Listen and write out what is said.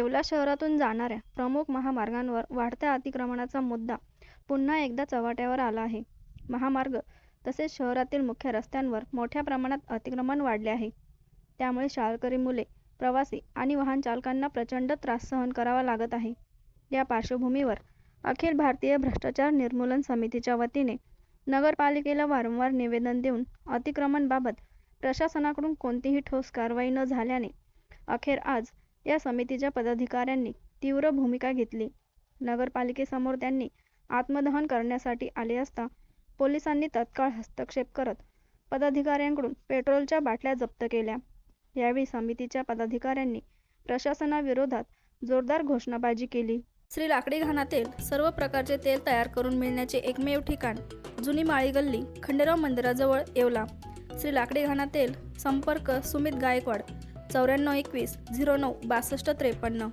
येवला शहरातून जाणाऱ्या प्रमुख महामार्गांवर वाढत्या अतिक्रमणाचा मुद्दा पुन्हा एकदा चव्हाट्यावर आला आहे. महामार्ग तसेच शहरातील मुख्य रस्त्यांवर मोठ्या प्रमाणात अतिक्रमण वाढले आहे. त्यामुळे शाळकरी मुले, प्रवासी आणि वाहन चालकांना प्रचंड त्रास सहन करावा लागत आहे. या पार्श्वभूमीवर अखिल भारतीय भ्रष्टाचार निर्मूलन समितीच्या वतीने नगरपालिकेला वारंवार निवेदन देऊन अतिक्रमणबाबत प्रशासनाकडून कोणतीही ठोस कारवाई न झाल्याने अखेर आज या समितीच्या पदाधिकाऱ्यांनी तीव्र भूमिका घेतली. नगरपालिकेसमोर त्यांनी आत्मदहन करण्यासाठी आले असता पोलिसांनी तत्काळ हस्तक्षेप करत पदाधिकाऱ्यांकडून पेट्रोलच्या बाटल्या जप्त केल्या. यावेळी समितीच्या पदाधिकाऱ्यांनी प्रशासनाविरोधात जोरदार घोषणाबाजी केली. श्री लाकडी घाणातील सर्व प्रकारचे तेल तयार करून मिळण्याचे एकमेव ठिकाण जुनी माळी गल्ली, खंडेराव मंदिराजवळ, येवला. श्री लाकडी घाणातील संपर्क सुमित गायकवाड चौऱ्याण्णव एकवीस झिरो नऊ बासष्ट त्रेपन्न.